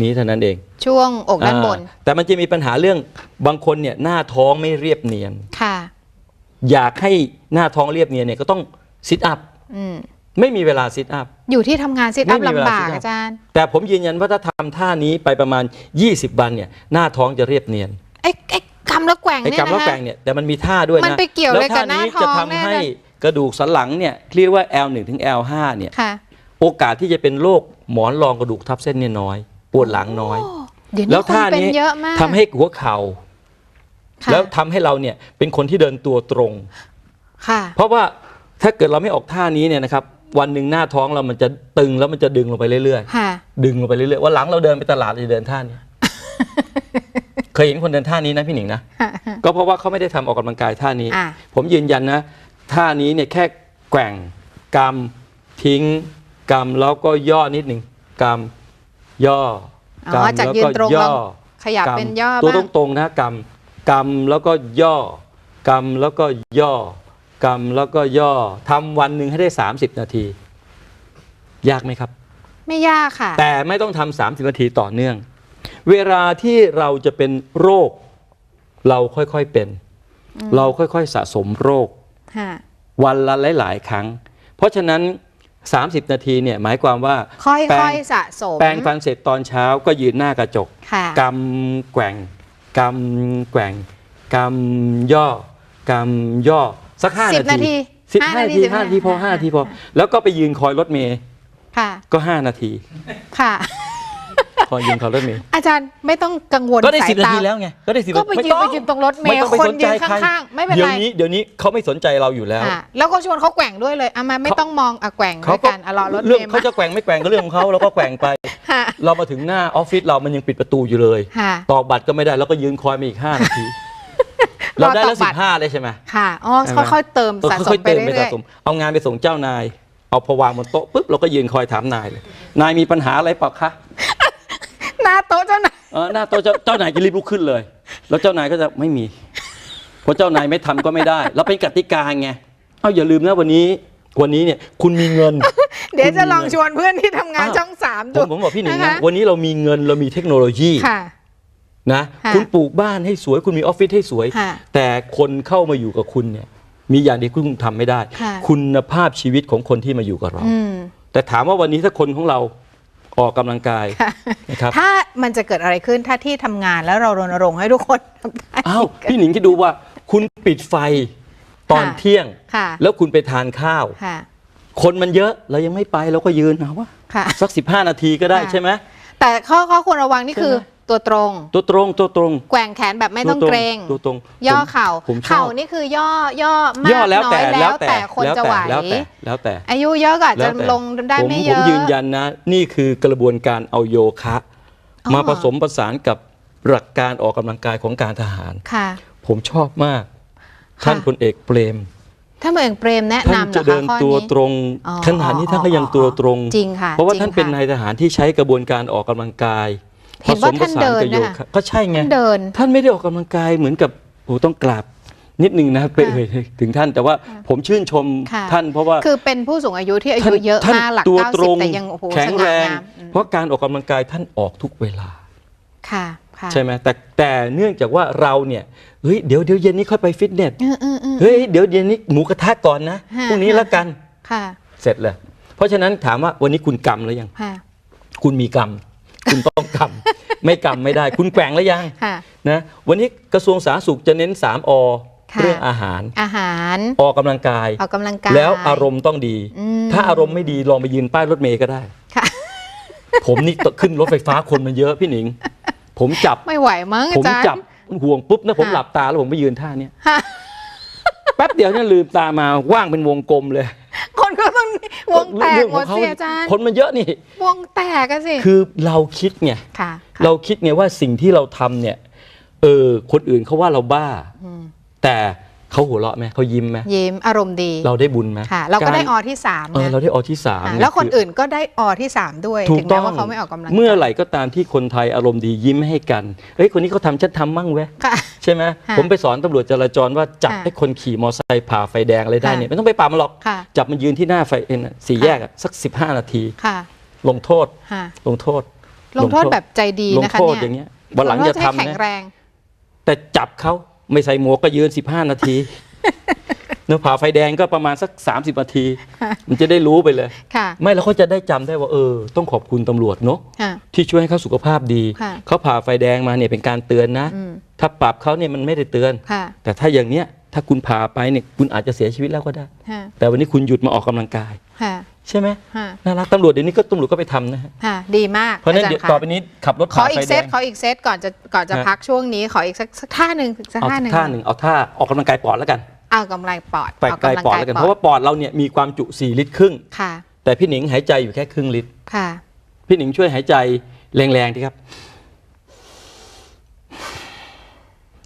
B: นี้เท่านั้นเอง
A: ช่วงอกด้านบน
B: อ่าแต่มันจะมีปัญหาเรื่องบางคนเนี่ยหน้าท้องไม่เรียบเนียน
A: ค่ะ
B: อยากให้หน้าท้องเรียบเนียนเนี่ยก็ต้องซิทอัพ
A: อืม
B: ไม่มีเวลาซิทอัพ
A: อยู่ที่ทำงานซิท
B: ไม่
A: อัพ
B: มีเวลา
A: ลำบาก
B: sit up
A: อาจารย์
B: แต่ผมยืนยันว่าถ้าทำท่านี้ไปประมาณ 20 วันเนี่ย หน้าท้องจะเรียบเนียน
A: ไอ้ไอ้กำแล้วแกว่ง
B: ไอ้
A: เนี่ย
B: กำแล้ว
A: นะ
B: แกว่
A: ฮะ
B: งเนี่ยแต่มันมีท่าด้วยนะ
A: มันไปเกี่ยวอะไรกับหน้าท้อง
B: แล้วท่านี้จะทำ
A: แน่
B: ให้
A: เลย
B: กระดูกสันหลังเนี่ยเรียกว่า L1 ถึง L5 เนี่ย
A: ค่ะ
B: โอกาสที่จะเป็นโรคหมอนรองกระดูกทับเส้นเนี่ยน้อย ปวดหลังน้อย
A: โเดี๋ยว
B: แล้
A: นี้
B: ว
A: คน
B: ท่า
A: เป็น
B: นี้
A: เยอะมาก
B: ทำให้หัวเข่า
A: ค่ะ
B: แล้วทำให้เราเนี่ยเป็นคนที่เดินตัวตรง
A: ค่ะ
B: เพราะว่าถ้าเกิดเราไม่ออกท่านี้เนี่ยนะครับ วันหนึ่งหน้าท้องเรามันจะตึงแล้วมันจะดึงลงไปเรื่อย
A: ค่ะ
B: ๆดึงลงไปเรื่อยๆวันหลังเราเดินไปตลาดเราจะเดินท่านี้เคยเห็นคนเดินท่านี้นะพี่หนิงนะก็เพราะว่าเขาไม่ได้ทำออกกำลังกายท่านี้
A: อะ
B: ผมยืนยันนะ ท่านี้เนี่ยแค่แกว่งกำทิ้งกำแล้วก็ย่อนิดหนึ่งกำ ย่อ
A: อ๋อกำจาก
B: แล้ว
A: ยืน
B: ก็
A: ตรง
B: ย่อ
A: ลองขยับ
B: กำ
A: เป็นย่อ
B: ตัว
A: บ้าง
B: ตรงๆนะกำกำแล้วก็ย่อกำแล้วก็ย่อกำแล้วก็ย่อทำวันหนึ่งให้ได้ 30 นาที ยากไหมครับ
A: ไม่ยากค่ะ
B: แต่ไม่ต้องทำ30 นาทีต่อเนื่อง เวลาที่เราจะเป็นโรค เราค่อยๆเป็น เราค่อยๆสะสมโรค
A: ค่ะ
B: วันละหลาย ๆ ครั้ง เพราะฉะนั้น 30 นาทีเนี่ยหมายความว่า
A: ค่
B: แปร
A: อย
B: ง
A: ๆสะสม
B: แปรงฟันเสร็จตอนเช้าก็ยืนหน้ากระจก
A: ค่ะ
B: กำแกว่งกำแกว่งกำย่อกำย่อสักห้า
A: สิบ
B: นาที
A: นาที
B: สิบ
A: ห้า
B: ห้า
A: นา
B: นา
A: ที
B: ที
A: สิบ
B: ห้า
A: ห้า
B: นาทีพอห้านาทีพอ แล้วก็ไปยืนคอยรถเมย์
A: ค่ะ
B: ก็ห้านาที
A: ค่ะ
B: คอยยืนคอยรถเมย์
A: อาจารย์ไม่ต้องกังวล
B: ก็ได้
A: สาย
B: สิบนา
A: ตา
B: ทีแล้วไงก็ได้สิบ
A: ก็ไปยืนไปยืนตรงรถเมล์
B: ไต้องไป
A: คน
B: สนใจ
A: ยืน
B: ใร
A: ข้างๆไม่เป็นไร
B: เดี๋ยวนี้เดี๋ยวนี้เขาไม่สนใจเราอยู่แล้ว
A: อะแล้วก็ชวนเขาแกว่งด้วยเลยอะมาไม่
B: เขา
A: ต้องมองอะแกว่งด้
B: เขา
A: วย
B: ก็
A: กันอะรอรถ
B: เรื่อง
A: เมล์
B: เขา
A: มา
B: จะแกว่งไม่แกว่งก็เรื่องของเขาเราก็แกว่งไป
A: ค่ะ
B: เรามาถึงหน้าออฟฟิศเรามันยังปิดประตูอยู่เลย
A: ค่ะ
B: ตอกบัตรก็ไม่ได้แล้วก็ยืนคอยมาอีก5นาทีเราได้แล้ว
A: รอตอกบั
B: สิ
A: ตร
B: บห้าเลยใช่ไหม
A: ค่ะอ๋อ
B: ใช่ไหม
A: ค่อยๆเติม
B: เออ
A: สะส
B: ค่อ
A: ม
B: ยๆ
A: ไป
B: เติมไป
A: เรื่
B: สะ
A: อย
B: สมเอางานไปส่งเจ้านายเอาพอวางบนโต๊ะปุ๊บเราก็ยืนคอยถามนายเลย นายมีปัญหาอะไรเปล่าคะ
A: หน้าโต๊ะเจ้านาย
B: เออหน้าโต๊ะเจ้าเจ้านายจะรีบลุกขึ้นเลย แล้วเจ้านายก็จะไม่มีเพราะเจ้านายไม่ทำก็ไม่ได้ เราเป็นกติกาไงเอาอย่าลืมนะวันนี้วันนี้เนี่ยคุณมีเงิน
A: เดี๋ยวจะลองชวนเพื่อนที่ทำงาน
B: อ้าว
A: ช่องสาม
B: ผ
A: ดู
B: มผมบอกพี่หนิง
A: ค
B: นะวันนี้เรามีเงินเรามีเทคโนโลยี
A: ค่ะ
B: นะ
A: ค่ะ
B: คุณปลูกบ้านให้สวยคุณมีออฟฟิศให้สวย
A: ค่ะ
B: แต่คนเข้ามาอยู่กับคุณเนี่ยมีอย่างเดียวคุณทำไม่ได้
A: ค่ะ
B: คุณภาพชีวิตของคนที่มาอยู่กับเรา
A: อืม
B: แต่ถามว่าวันนี้ถ้าคนของเรา ออกกำลังกาย
A: ค่ะ
B: นะครับ
A: ถ้ามันจะเกิดอะไรขึ้นถ้าที่ทำงานแล้วเรารณรงค์ให้ทุกคนทำได้
B: อ้าวพี่หนิงคิดดูว่า คุณปิดไฟตอน
A: ค่ะ
B: เที่ยง
A: ค่ะ
B: แล้วคุณไปทานข้าว
A: ค่ะ
B: คนมันเยอะเรายังไม่ไปเราก็ยืนนะว่า
A: ค่ะ
B: สัก15นาทีก็ได้
A: ค่ะ
B: ใช่ไหม
A: แต่ข้อข้อควรระวังนี่คือ
B: ใช่ไหม
A: ตัวตรง
B: ตัวตรงตัวตรง
A: แกว่งแขนแบบไม่ต้อง
B: ตัว
A: เกรง
B: ตัวตรง
A: ย่อ
B: ผม
A: เข่า
B: ผมช
A: เข่า
B: อบ
A: นี่คือย่อย่อมาก
B: ย่อแล้ว
A: น้อ
B: แต่
A: ยแล้วแต่คน
B: แล้ว
A: จะไหว
B: แล้วแต่แล้วแต่
A: อายุเยอะก็อาจจะ
B: แล้วแต่
A: ลงได้
B: ผม
A: ไม่
B: ผ
A: เย
B: ม
A: อะ
B: ยืนยันนะ นี่คือกระบวนการเอาโยคะ
A: อ๋อ
B: มาผสมผสานกับหลักการออกกำลังกายของการทหาร
A: ค่ะ
B: ผมชอบมาก
A: ค่ะ
B: ท่านพลเอกเปรม
A: ถ้าเมืองเปรมแนะ
B: ท่าน
A: นำเหร
B: จะ
A: อ
B: เดิ
A: คะ
B: น
A: ข้อ
B: ตัว
A: นี้
B: ตรง
A: อ๋อ
B: ขนาดนี้ท่านก็ยังตัวตรง
A: จริงค่ะ
B: เพราะว่า
A: จง
B: ท่านเป็น
A: ค่ะ
B: นายทหารที่ใช้กระบวนการออกกำลังกาย
A: เห็นว่าท่านเดิน
B: กับโย
A: นะคะ
B: คะก็ใช่ไง
A: ท่านเดิน
B: ท่านไม่ได้ออกกำลังกายเหมือนกับโอ้ต้องกราบนิดนึงนะไป
A: ค่ะ
B: เอ่ยถึงท่านแต่ว่าผมชื่นชม
A: ค่ะ
B: ท่านเพราะว่า
A: คือเป็นผู้สูงอายุที่อา
B: ท่าน
A: ยุเยอะ
B: ท่าน
A: มากหลัก
B: ตัว
A: เก้า
B: ต
A: สิ
B: ร
A: บ
B: ง
A: แต่ยังโอ้โห
B: แข็ง
A: ส
B: แร
A: ง่างงามอืม
B: เพราะการออกกำลังกายท่านออกทุกเวลา
A: ค่ะค่ะ
B: ใช่ไหมแต่แต่เนื่องจากว่าเราเนี่ยเฮ้ยเดี๋ยวเดี๋ยวเย็นนี้ค่อยไปฟิตเนส
A: เออเออเออ
B: เฮ้ยเดี๋ยวเย็นนี้หมูกระทะก่อนนะ
A: ฮะ
B: พรุ่งนี้แล้วกัน
A: ค่ะ
B: เสร็จเลย เพราะฉะนั้นถามว่าวันนี้คุณกรรมแล้วยัง
A: ค่ะ
B: คุณมีกรรม คุณต้องกรรมไม่กรรมไม่ได้ คุณแกว่งแล้วยัง
A: ค่ะ
B: นะวันนี้กระทรวงสาธารณสุขจะเน้น 3 อ
A: ค่ะ
B: เรื่องอาหาร
A: อาหาร
B: ออกกำลังกาย
A: ออกกำลังกาย
B: แล้วอารมณ์ต้องดี
A: อืม
B: ถ้าอารมณ์ไม่ดีลองไปยืนป้ายรถเมย์ก็ได้
A: ค่ะ
B: ผมนี่ขึ้นรถไฟฟ้าคนมันเยอะพี่หนิง ผมจับ
A: ไม่ไหวมั้ง
B: ผ
A: อามจารย์
B: จับห่วงปุ๊บนะผม
A: ค่ะ
B: หลับตาแล้วผมไปยืนท่าเนี้ย
A: ค่ะ
B: แป๊บเดียวเนี่ยลืมตามาว่างเป็นวงกลมเลย
A: คนก็ต้องวงแตก
B: เรื่อง
A: หม
B: ของ
A: ด
B: เขา
A: สิอาจารย์
B: คนมันเยอะนี่
A: วงแตกกันสิ
B: คือเราคิดไง
A: ค่ะค่ะ
B: เราคิดไงว่าสิ่งที่เราทำเนี่ยเออคนอื่นเขาว่าเราบ้า
A: ม
B: แต่ เขาหัวเราะไหมเขายิ้มไหม
A: ยิ้มอารมณ์ดี
B: เราได้บุญไหม
A: ค่ะเราก็ได้อ
B: อ
A: ที่สาม
B: เออ
A: นะ
B: เราได้อที่สาม
A: ค่ะ
B: เย
A: แล้วคน
B: อ
A: อื่นก็ได้อที่สามด้วย
B: ถู
A: ถึ
B: ก
A: ง
B: ต้
A: แม้
B: อง
A: ว่าเขาไม่ออกกำลังกาย
B: เมื่อไหร่ก็ตามที่คนไทยอารมณ์ดียิ้มให้กันเอ้ยคนนี้เขาทำฉันทำมั่งเว้ย
A: ค่ะ
B: ใช่ไหม
A: ค่ะ
B: ผมไปสอนตำรวจจราจรว่าจับ
A: ค่ะ
B: ให้คนขี่มอเตอร์ไซค์ผ่าไฟแดงอะไรได้
A: ค่ะ
B: เนี่ยไม่ต้องไปปราบมันหรอก
A: ค่ะ
B: จับมันยืนที่หน้าไฟเอ็นน่ะสี่
A: ค่ะ
B: แยกอะสัก 15 นาที
A: ค่ะ
B: ลงโทษ
A: ค่ะ
B: ลงโทษ
A: ลงโทษแบบใจดี
B: ลง
A: นะคะ
B: โทษ
A: เนี่ย
B: อย่างเงี้ยวันหลังจะ
A: ลโทษให้
B: ทำ
A: แข็ง
B: นะ
A: แรง
B: แต่จับเขา ไม่ใส่หมวกก็ยืน15นาทีเนื้อผ่าไฟแดงก็ประมาณสัก 30นาที มันจะได้รู้ไปเลย
A: ค่ะ
B: ไม่แล้วเขาจะได้จำได้ว่าเออ ต้องขอบคุณตำรวจเนาะ
A: ค่ะ
B: ที่ช่วยให้เขาสุขภาพดี
A: ค่ะ
B: เขาผ่าไฟแดงมาเนี่ยเป็นการเตือนนะ
A: อืม
B: ถ้าปรับเขาเนี่ยมันไม่ได้เตือน
A: ค่ะ
B: แต่ถ้าอย่างเนี้ยถ้าคุณผ่าไปเนี่ยคุณอาจจะเสียชีวิตแล้วก็ได้
A: ค่ะ
B: แต่วันนี้คุณหยุดมาออกกำลังกาย
A: ค่ะ
B: ใช่ไหม
A: ค่ะ
B: น่ารักตำรวจเดี๋ยวนี้ก็ตำรวจก็ไปทำนะฮะ
A: ค่ะดีมาก
B: เพราะฉะนั้น
A: จ
B: เดี๋ยว
A: คะ
B: ต่อไปนี้ขับรถ
A: ขอ
B: ผ่า
A: อี
B: ไฟ
A: กเซ
B: แด
A: ต
B: ง
A: ขออีกเซตก่อนจะก่อนจะ
B: ฮะ
A: พักช่วงนี้ขออีกสักสักท่าหนึ่งสัก
B: เอา
A: ท่าหนึ่ง
B: ท่าหนึ่งเอาท่าออกกำลังกายปอดแล้วกัน
A: เอากำลังปอด
B: ไป
A: เอา
B: ไกล
A: กำลัง
B: ปอด
A: กาย
B: แล้วกัน
A: ปอ
B: เพราะ
A: ด
B: ว่าปอดเราเนี่ยมีความจุ 4 ลิตรครึ่ง
A: ค่ะ
B: แต่พี่หนิงหายใจอยู่แค่ครึ่งลิตร
A: ค่ะ
B: พี่หนิงช่วยหายใจแรงๆดีครับ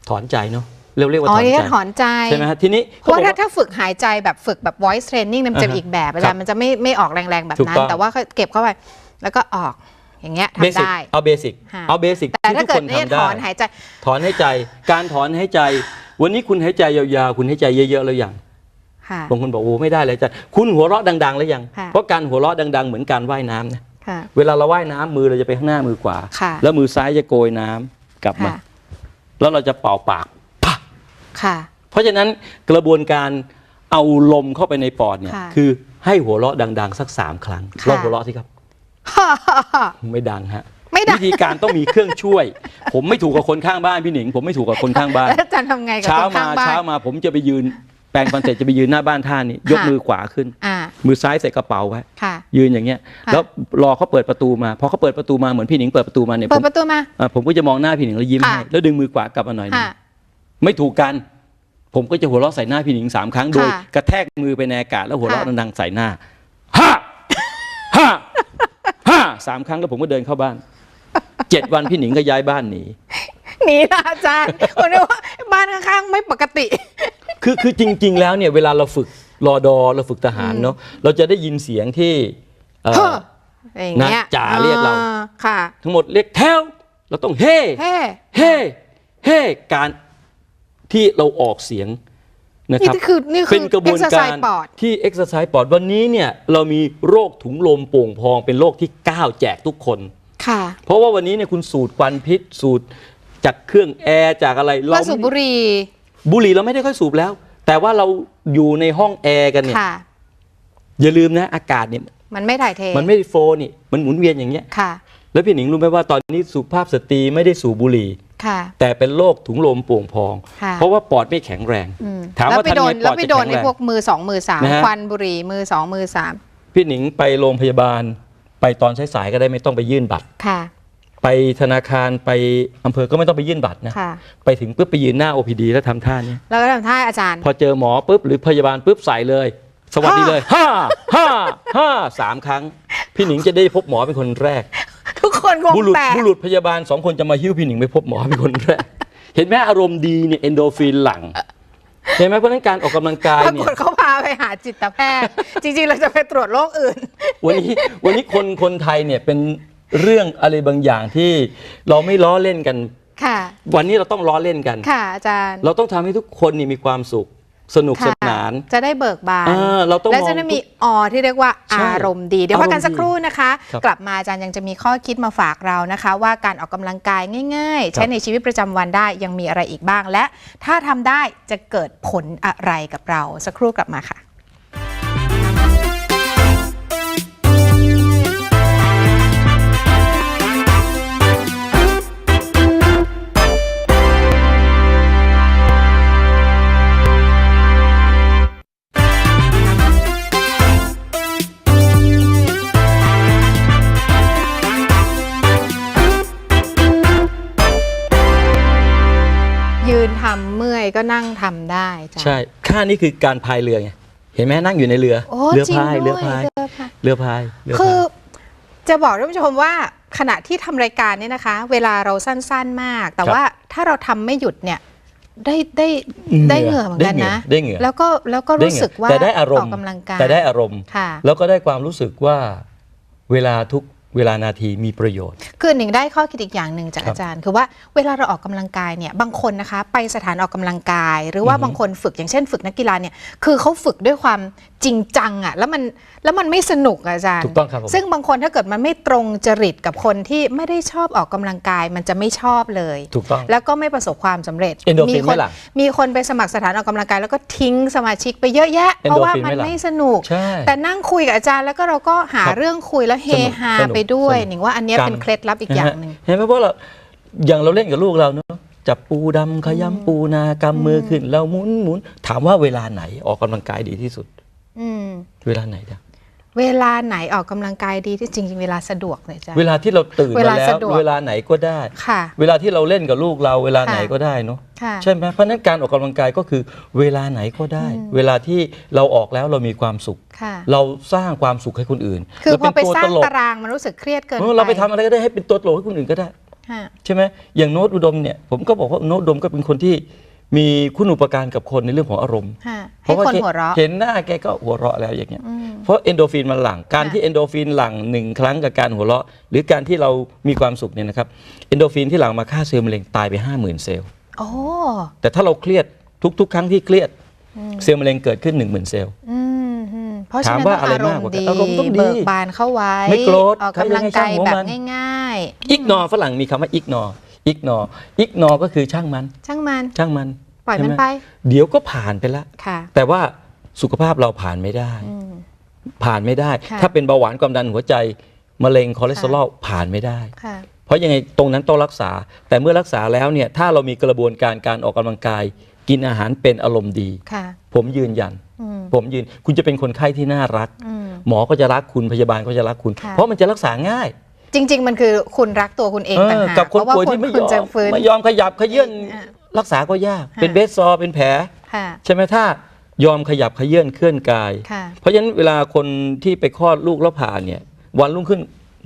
B: ถอนใจเนาะ เรียกเรียกว่า
A: อ๋
B: ถ
A: อ
B: อน
A: นี่
B: ใจ
A: ก็ถอนใจ
B: ใช่ไหมฮะทีนี้
A: เพราะว่า
B: ข
A: ถ้า
B: บอก
A: ถ้าฝึกหายใจแบบฝึกแบบ voice training เนี่ยมันจะ
B: อ่าฮะ
A: อีกแบบอา
B: ครั
A: จาร
B: บ
A: ย์มันจะไม่ไม่ออกแรงๆแบบ
B: ถูก
A: นั้น
B: ต้อง
A: แต่ว่าเขาเก็บเข้าไปแล้วก็ออกอย่างเงี้ย
B: เบ
A: ทำ
B: สิก
A: ได้
B: เอาเบสิก
A: ค่ะ
B: เอาเบสิก
A: แต่
B: ที่
A: ถ้า
B: ทุก
A: เกิ
B: ค
A: ด
B: น
A: เนี่ย
B: ทำได้
A: ถอนหายใจ
B: ถอนหายใจ การถอนหายใจ วันนี้คุณหายใจยาวๆ คุณหายใจเยอะๆแล้วยัง
A: ค่ะ
B: บางคนบอกโอ้ไม่ได้เลยจ้ะคุณหัวเราะดังๆแล้วยัง
A: ค่ะ
B: เพราะการหัวเราะดัง ๆ เหมือนการว่ายน้ำนะ
A: ค่ะ
B: เวลาเราว่ายน้ำมือเราจะไปข้างหน้ามือขวา
A: ค่ะ
B: แล้วมือซ้ายจะโกยน้ำกลับมา
A: ค่ะ
B: แล้วเราจะเป่าปากปะ
A: ค่ะ
B: เพราะฉะนั้นกระบวนการเอาลมเข้าไปในปอดเนี่ย
A: ค่ะ
B: คือให้หัวเราะดัง ๆ สักสามครั้ง
A: ค่ะ
B: ลองหัวเราะสิครับ ไม่ดังฮะ
A: ไม่ดัง
B: วิธีการต้องมีเครื่องช่วย ผมไม่ถูกกับคนข้างบ้านพี่หนิง ผมไม่ถูกกับคนข้างบ้าน
A: แล้วอาจารย์ทำไงกับ
B: เช้า
A: คน
B: มา
A: ข้างบ้าน
B: เช้ามาผมจะไปยืน แปรงฟันเสร็จจะไปยืนหน้าบ้านท่านี้ยก
A: ค่ะ
B: มือขวาขึ้น
A: อ่า
B: มือซ้ายใส่กระเป๋าไว้
A: ค่ะ
B: ยืนอย่างเงี้ย
A: ค่ะ
B: แล้วรอเขาเปิดประตูมาพอเขาเปิดประตูมาเหมือนพี่หนิงเปิดประตูมาเนี่ย
A: เปิ
B: ผ
A: ด
B: ม
A: ประตูมา
B: อะผมก็จะมองหน้าพี่หนิงแล้วยิ้ม
A: ค่ะ
B: ให้แล้วดึงมือขวากลับมาหน่อยหนึง
A: ค่ะ
B: ไม่ถูกกัน ผมก็จะหัวเราะใส่หน้าพี่หนิงสามครั้งโดย
A: ค่ะ
B: กระแทกมือไปในอากาศแล้วหัวเราะ
A: ค่ะ
B: ดังๆใส่หน้าฮ่าฮ่าฮ่าสามครั้งแล้วผมก็เดินเข้าบ้านเจ็ดวันพี่หนิงก็ย้ายบ้านหนี
A: หนีนะอาจารย์คนนี้ว่าบ้านข้างๆไม่ปกติ
B: คือคือจริง ๆ แล้วเนี่ยเวลาเราฝึกรอดอเราฝึกทหารเนาะเราจะได้ยินเสียงที่เอ่อ
A: เฮ้ออย่างเงี้ย
B: นะจ๋าเรียกเรา
A: อ่ค่ะ
B: ทั้งหมดเรียกแถวเราต้องเฮ่
A: เฮ้
B: เฮ่เฮ่การ ที่เราออกเสียงนะครับ
A: นี่คือนี่คือ
B: เป็นกระบวนการ
A: exercise ปอด
B: ที่เอ็กซ์ไซส์ปอดวันนี้เนี่ยเรามีโรคถุงลมโป่งพองเป็นโรคที่ 9 แจกทุกคน
A: ค่ะ
B: เพราะว่าวันนี้เนี่ยคุณสูดควันพิษ สูดจากเครื่องแอร์จากอะไร
A: ว่าสูบบุหรี่
B: บุหรี่เราไม่ได้ค่อยสูบแล้ว แต่ว่าเราอยู่ในห้องแอร์กันเนี่ย
A: ค่ะ
B: อย่าลืมนะอากาศเนี่ย
A: มันไม่ถ่ายเท
B: มันไม่ได้โฟร์นี่ มันหมุนเวียนอย่างเงี้ย
A: ค่ะ
B: แล้วพี่หนิงรู้ไหมว่าตอนนี้สุภาพสตรีไม่ได้สูบบุหรี่
A: ค่ะ
B: แต่เป็นโรคถุงลมโป่งพอง
A: ค่ะ
B: เพราะว่าปอดไม่แข็งแรง
A: อืม
B: ถาม
A: แล้ว
B: ว่า
A: ไป
B: ทำ
A: โด
B: ไง
A: น
B: ป
A: แล้
B: อ
A: ว
B: ด
A: ไป
B: จะ
A: โด
B: แข็
A: น
B: ง
A: ใน
B: แรง
A: พวกมือสองมือสาม
B: นะฮะ
A: ควันบุหรี่มือสองมือสาม
B: พี่หนิงไปโรงพยาบาล ไปตอนสายๆก็ได้ไม่ต้องไปยื่นบัตร
A: ค่ะ
B: ไปธนาคารไปอำเภอก็ไม่ต้องไปยื่นบัตรนะ
A: ค่ะ
B: ไปถึงปุ๊บไปยืนหน้า OPD แล้วทำท่านี้
A: แล้วก็ทำท่าอาจารย์
B: พอเจอหมอปุ๊บหรือพยาบาลปุ๊บใส่เลย สวัสดีเลยห้าห้าห้าสามครั้ง พี่หนิงจะได้พบหมอเป็นคนแรก
A: ทุกคนงง
B: บุรุษ
A: แตก
B: บุรุษพยาบาลสองคนจะมาหิ้วพี่หนิงไปพบหมอเป็นคนแรกเห็นไหมอารมณ์ดีเนี่ยเอนโดฟินหลั่งเห็นไหมเพราะฉะนั้นการออกกำลังกาย
A: ปรา
B: เนี่
A: กฏ
B: ย
A: เขาพาไปหาจิตแพทย์ จริง ๆ เราจะไปตรวจโรคอื่น
B: วันนี้วันนี้คนคนไทยเนี่ยเป็นเรื่องอะไรบางอย่างที่เราไม่ล้อเล่นกัน
A: ค่ะ
B: วันนี้เราต้องล้อเล่นกัน
A: ค่ะอาจารย์
B: เราต้องทำให้ทุกคนนี่มีความสุขสนุกส
A: ค่ะ
B: นาน
A: จะได้เบิกบาน
B: อ่าเราต้อง
A: และ
B: มอง
A: จะได้มีออที่เรียกว่า
B: ใช่
A: อารมณ์ดี เดี๋ยวพักกัน
B: อารมณ์ดี
A: สักครู่นะคะ
B: ครับ
A: กลับมาอาจารย์ยังจะมีข้อคิดมาฝากเรานะคะ ว่าการออกกำลังกายง่าย ๆ ใช้
B: ครับ
A: ในชีวิตประจำวันได้ยังมีอะไรอีกบ้าง และถ้าทำได้จะเกิดผลอะไรกับเราสักครู่กลับมาค่ะ ก็นั่งทำได้จ้ะ
B: ใช่ค่านี้คือการพายเรือไงเห็นไหมนั่งอยู่ในเรือ
A: โอ้
B: เรือ
A: จริง
B: พาย
A: ด้
B: เรือ
A: วย
B: พาย
A: เรือพาย
B: เรือพายเรือ
A: คื
B: พา
A: อยจะบอกท่านผู้ชมว่าขณะที่ทำรายการเนี่ยนะคะ เวลาเราสั้นๆมาก แต่
B: ครับ
A: ว่าถ้าเราทำไม่หยุดเนี่ยได้ได้
B: เหงื่อ
A: ได้เหงื่อเหมือนกันนะ
B: ได้เหงื่อได้เหงื่อ
A: แล้วก็แล้วก็
B: ได้
A: รู้
B: ไง
A: สึกว่า
B: แต่ได้อารม
A: ก
B: ณ์
A: กำลังกาย
B: แต่ได้อารมณ์
A: ค่ะ
B: แล้วก็ได้ความรู้สึกว่าเวลาทุก เวลานาทีมีประโยชน์
A: คือหนึ่งได้ข้อคิดอีกอย่างหนึ่งจาก
B: ครับ
A: อาจารย์ คือว่าเวลาเราออกกำลังกายเนี่ยบางคนนะคะ ไปสถานออกกำลังกาย หรือว่า
B: อือฮึ
A: บางคนฝึกอย่างเช่น ฝึกนักกีฬาเนี่ยคือเขาฝึกด้วยความจริงจังอะ่ะแล้วมันแล้วมันไม่สนุกอะอาจารย์
B: ถูกต้องครับผม
A: ซึ่งบางคนถ้าเกิดมันไม่ตรงจริตกับคนที่ไม่ได้ชอบออกกำลังกาย มันจะไม่ชอบเลย
B: ถูกต้อง
A: แล้วก็ไม่ประสบความสำเร็จ
B: เอนโดฟิน
A: ค
B: ไหมล่ะ
A: มีคนไปสมัครสถานออกกำลังกาย แล้วก็ทิ้งสมาชิกไปเยอะแยะ เพราะว่า
B: เอนโดฟินไหม
A: มัน
B: ล่ะ
A: ไม่สนุก
B: ใช่
A: แต่นั่งคุยกับอาจารย์แล้วก็เราก็หา
B: ครับ
A: เรื่องคุยแล้วเฮ
B: สนุก
A: ฮา
B: สนุก
A: ไปด้วย
B: สนุก
A: หนิงว่าอันเนี้ย
B: การ
A: เป็นเคล็ดลับอีกอย่างหนึ่ง
B: เห็นไหมเพราะเราอย่างเราเล่นกับลูกเราเนาะจับปูดำขยำปูนากำมือขึ้นแล้วหมุนหมุนถามว่าเวลาไหนออกกำลังกายดีที่สุด
A: อืม
B: เวลาไหนจ๊ะ
A: เวลาไหนออกกำลังกายดีที่จริงๆเวลาสะดวกเลยจ้ะ
B: เวลาที่เราตื่น
A: เว
B: มา
A: ลา
B: แล้
A: สะ
B: ว
A: ดวก
B: เวลาไหนก็ได้
A: ค่ะ
B: เวลาที่เราเล่นกับลูกเราเวลาไหน
A: ค่ะ
B: ก็ได้เนาะ
A: ค่ะ
B: ใช่ไหมเพราะฉะนั้นการออกกำลังกายก็คือ เวลาไหนก็ได้ เวลาที่เราออกแล้วเรามีความสุข
A: ค่ะ
B: เราสร้างความสุขให้คนอื่น
A: คือพอไป
B: เตัว
A: สร้าง
B: ตลก
A: ตารางมันรู้สึกเครียดเกิน
B: เออ
A: ไป
B: เราไปทำอะไรก็ได้ให้เป็นตัวตลกให้คนอื่นก็ได้
A: ค่ะ
B: ใช่ไหมอย่างโน้ตอุดมเนี่ยผมก็บอกว่าโน้ตอุดมก็เป็นคนที่ มีคุณอุปการกับคนในเรื่องของอารมณ์
A: ค่ะให้คน
B: แก
A: หัวเราะ
B: เห็นหน้าแกก็หัวเราะแล้วอย่างเงี้ย
A: อืม
B: เพราะเอนโดฟินมันหลั่งการ
A: ค่ะ
B: ที่เอนโดฟินหลั่งหนึ่งครั้งกับการหัวเราะ หรือการที่เรามีความสุขเนี่ยนะครับเอนโดฟินที่หลั่งมาฆ่าเซลล์มะเร็งตายไปห้าหมื่นเซลล์
A: โอ้
B: แต่ถ้าเราเครียดทุก ๆ ครั้งที่เครียดเซลล์มะเร็งเกิดขึ้น1 0,000เซลล์
A: อืมอืมเพราะฉะนั้น
B: ถามว่า
A: ต้อง
B: อะไร
A: อาร
B: มาก
A: ม
B: กว่า
A: ณ์
B: กัน
A: ดี
B: อารมณ์ต้องดี
A: เบิกบานเข้าไว้
B: ไม่โกรธ
A: ออกกำลังกาย
B: ใครยังไงช่างหัว
A: แบบ
B: มัน
A: ง่าย
B: อิกนอฝรั่งมีคำว่าอิกนอ อิกนออิกนอก็คือช่างมัน
A: ๆช่างมัน
B: ช่างมัน
A: ปล่อยมัน
B: ใช่ห
A: ไป
B: เดี๋ยวก็ผ่านไปละ
A: ค่ะ
B: แต่ว่าสุขภาพเราผ่านไม่ได้
A: อืม
B: ผ่านไม่ได้
A: ค่ะ
B: ถ้าเป็นเบาหวานความดันหัวใจมะเร็งคอเลสเตอรอลผ่านไม่ได้
A: ค่ะ
B: เพราะยังไงตรงนั้นต้องรักษา แต่เมื่อรักษาแล้วเนี่ยถ้าเรามีกระบวนการการออกกำลังกาย กินอาหารเป็นอารมณ์ดี
A: ค่ะ
B: ผมยืนยัน
A: อืม
B: ผมยืนคุณจะเป็นคนไข้ที่น่ารัก
A: อืม
B: หมอก็จะรักคุณพยาบาลก็จะรักคุณ
A: ค่ะ
B: เพราะมันจะรักษาง่าย
A: จริง ๆ มันคือคุณรักตัวคุณเองต่างหาก
B: กับคน
A: เพราะว่า
B: ป่วย
A: คุ
B: ที่
A: ณ
B: ไม่
A: คุ
B: ย
A: ณ
B: อ
A: จะ
B: ม
A: ฟื้น
B: ไม่ยอมขยับขยื่น
A: อ่า
B: รักษาก็ยาก
A: ค่ะ
B: เป็นเบสซอร์เป็นแผล
A: ค่ะ
B: ใช่ไหมถ้ายอมขยับขยื่นเคลื่อนกาย
A: ค่ะ
B: เพราะฉะนั้นเวลาคนที่ไปคลอดลูกแล้วผ่าเนี่ย วันรุ่งขึ้น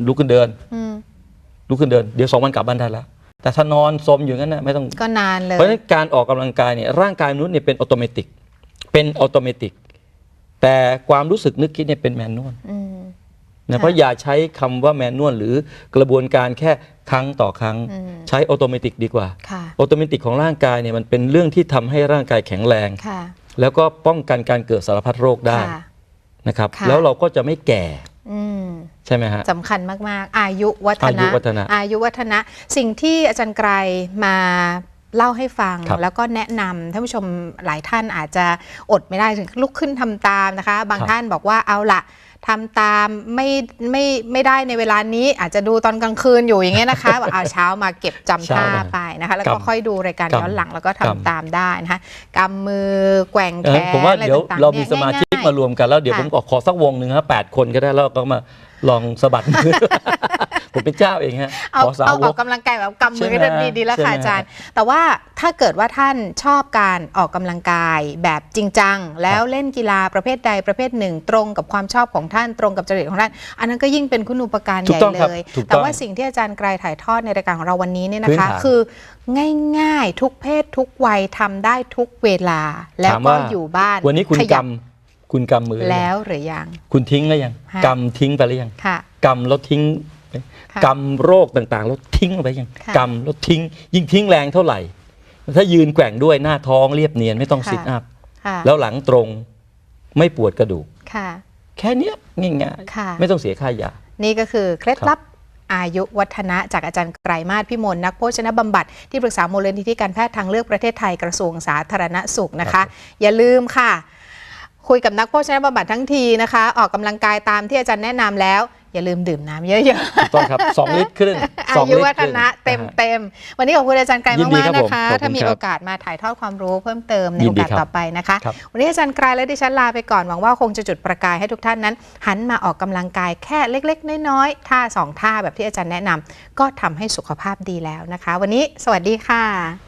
B: ลุกขึ้นเดิน
A: อืม
B: ลุกขึ้นเดินเดี๋ยวสองวันกลับบ้านได้แล้วแต่ถ้านอนสมอยู่งั้นนะไม่ต้อง
A: ก็นานเลย
B: เพราะฉะนั้นการออกกำลังกายเนี่ยร่างกายมนุษย์เนี่ยเป็นออโตเมติกเป็นออโตเมติกแต่ความรู้สึกนึกคิดเนี่ยเป็นแมนนวล
A: อืม
B: นะ
A: ค่ะ
B: เพราะอย่าใช้คำว่าแมนนวลหรือกระบวนการแค่ครั้งต่อครั้ง
A: อืม
B: ใช้ออโตเมติกดีกว่า
A: ค่ะ
B: ออโตเมติกของร่างกายเนี่ยมันเป็นเรื่องที่ทำให้ร่างกายแข็งแรง
A: ค่ะ
B: แล้วก็ป้องกันการเกิดสารพัดโรคได้
A: ค่ะ
B: นะครับ
A: ค่ะ
B: แล้วเราก็จะไม่แก่
A: อืม
B: ใช่ไหมฮะ
A: สำคัญมาก ๆ อายุวัฒนะ
B: อายุวัฒนะ
A: อายุวัฒนะสิ่งที่อาจารย์ไกรมาเล่าให้ฟัง
B: ครับ
A: แล้วก็แนะนำท่านผู้ชมหลายท่านอาจจะอดไม่ได้ถึงลุกขึ้นทำตามนะคะ บาง
B: ครับ
A: ท่านบอกว่าเอาละ ทำตามไม่ไม่ไม่ได้ในเวลานี้อาจจะดูตอนกลางคืนอยู่อย่างเงี้ยนะคะบอกเอาเช้ามาเก็บจำท่า
B: เช้ามา
A: ไปนะคะ แล้วก็
B: กำ
A: ค่อยดูรายการ
B: กำ
A: ย้อนหลังแล้วก็ทำ
B: กำ
A: ตามได้นะคะกำมือแกว่ง
B: เอ
A: แข
B: อนผมว่า
A: อะไร
B: เดี๋ยว
A: ต่างๆ
B: เรามี
A: นี่ย
B: สมาชิก
A: ง่ยๆ
B: มารวมกันแล้วเดี๋ยว
A: ค่ะ
B: ผมขอสักวงหนึ่งฮะแปดคนก็ได้แล้วก็มาลองสะบัดมือ ผมเป็นเจ้าเองฮะ
A: เอา
B: ขอสา
A: เอา
B: ว
A: ออกกกำลังกายแบบกำมือ
B: ใช่ไหม
A: ก็ได้ดีดีแล้วค่ะ
B: ใช่ไหม
A: อาจารย์ แต่ว่าถ้าเกิดว่าท่านชอบการออกกำลังกายแบบจริงจัง แล้วเล่นกีฬาประเภทใดประเภทหนึ่ง ตรงกับความชอบของท่านตรงกับจริตของท่าน อันนั้นก็ยิ่งเป็นคุณูปการ
B: ถู
A: ให
B: ก
A: ญ่
B: ต้องครับ
A: เลย
B: ถูกต้อง
A: แต่ว่าสิ่งที่อาจารย์ไกรถ่ายทอดในรายการของเราวันนี้เนี่ยนะ
B: พื้น
A: คะ
B: ฐาน
A: คือง่ายๆทุกเพศทุกวัยทำได้ทุกเวลา แล้ว
B: ถาม
A: ก็
B: ว่า
A: อยู่บ้าน
B: วันนี้คุณ
A: ข
B: ก
A: ยับำ
B: คุณกำมือหรือยัง
A: แล้วหรือยัง
B: คุณทิ้งแล้วยัง
A: ค่ะ
B: กำทิ้งไปหรือยัง
A: ค่ะ
B: กำแล้วทิ้ง
A: ค่ะ
B: กำโรคต่างๆแล้วทิ้งไปยัง
A: ค่ะ
B: กำแล้วทิ้ง ยิ่งทิ้งแรงเท่าไหร่ ถ้ายืนแกว่งด้วยหน้าท้องเรียบเนียนไม่ต้อง
A: ค่ะ
B: ซิทอัพ
A: ค่ะ
B: แล้วหลังตรงไม่ปวดกระดูก
A: ค่ะ
B: แค่เนี้ยง่าย
A: ค่ะ
B: ๆไม่ต้องเสียค่ายา
A: นี่ก็คือเคล็ด
B: ครับ
A: ลับอายุวัฒนะจากอาจารย์ไกรมาศพิมลนักโภชนบำบัดที่ปรึกษามูลนิธิการแพทย์ทางเลือกประเทศไทยกระทรวงสาธารณสุขนะคะ อย่าลืมค่ะ คุยกับนักโภชนบำบัดทั้งทีนะคะ ออกกำลังกายตามที่อาจารย์แนะนำแล้ว อย่าลืมดื่มน้ำเยอะ
B: ถูกต้องครับ 2 ลิตรครึ่ง
A: ๆอา
B: สอง
A: ยุ
B: ลิตร
A: วั
B: ค
A: ฒ
B: รึ่ง
A: นะเต็ม
B: นะฮะ
A: เต็มๆวันนี้ขอบคุณอาจารย์ไกร
B: ยินดี
A: มาก
B: ครับ
A: ๆนะคะ
B: ผมขอบคุณ
A: ถ้ามี
B: ครับ
A: โอกาสมาถ่ายทอดความรู้เพิ่มเติมใน
B: ยิ
A: โอน
B: ดี
A: กาส
B: ครับ
A: ต่อไปนะคะ
B: ครับ
A: วันนี้อาจารย์ไกรและดิฉันลาไปก่อนหวังว่าคงจะจุดประกายให้ทุกท่านนั้น หันมาออกกำลังกายแค่เล็ก ๆ น้อยๆท่าสองท่าแบบที่อาจารย์แนะนำก็ทำให้สุขภาพดีแล้วนะคะ วันนี้สวัสดีค่ะ